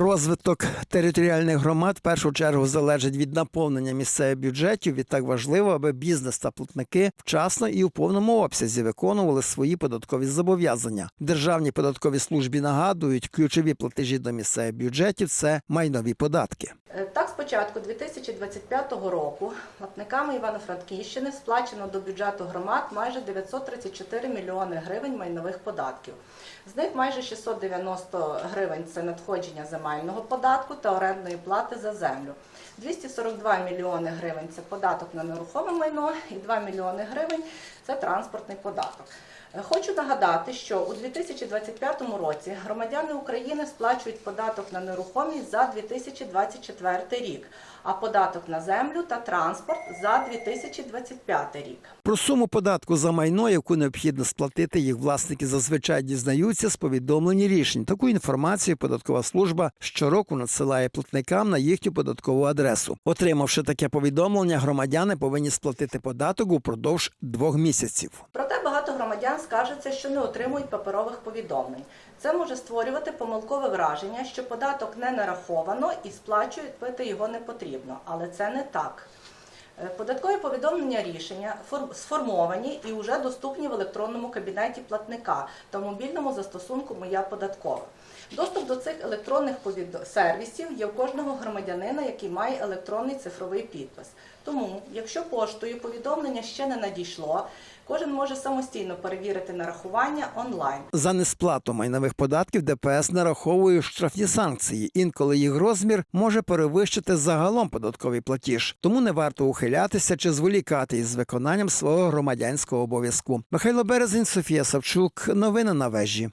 Розвиток територіальних громад в першу чергу залежить від наповнення місцевих бюджетів. Відтак важливо, аби бізнес та платники вчасно і у повному обсязі виконували свої податкові зобов'язання. Державні податкові службі нагадують, ключові платежі до місцевих бюджетів це майнові податки. Е, Так, з початку 2025 року платниками Івано-Франківщини сплачено до бюджету громад майже 934 мільйони гривень майнових податків. З них майже 690 гривень це надходження земельного податку та орендної плати за землю. 242 мільйони гривень це податок на нерухоме майно і 2 мільйони гривень це транспортний податок. Е, Хочу нагадати, що у 2025 році громадяни України сплачують податок на нерухомість за 2024 рік, а податок на землю та транспорт за 2025 рік. Про суму податку за майно, яку необхідно сплатити, їх власники зазвичай дізнаються з повідомлень рішень. Таку інформацію податкова служба щороку надсилає платникам на їхню податкову адресу. Отримавши таке повідомлення, громадяни повинні сплатити податок упродовж двох місяців. Проте багато громадян скаржаться, що не отримують паперових повідомлень. Це може створювати помилкове враження, що податок не нараховано і сплачувати його не потрібно. Але це не так. Е, Податкові повідомлення рішення сформовані і вже доступні в електронному кабінеті платника та в мобільному застосунку Моя податкова. Доступ до цих електронних сервісів є у кожного громадянина, який має електронний цифровий підпис. Тому, якщо поштою повідомлення ще не надійшло, кожен може самостійно перевірити нарахування онлайн. За несплату майнових податків ДПС нараховує штрафні санкції. Інколи їх розмір може перевищити загалом податковий платіж. Тому не варто ухилятися чи зволікати із виконанням свого громадянського обов'язку. Михайло Березень, Софія Савчук. Новини на вежі.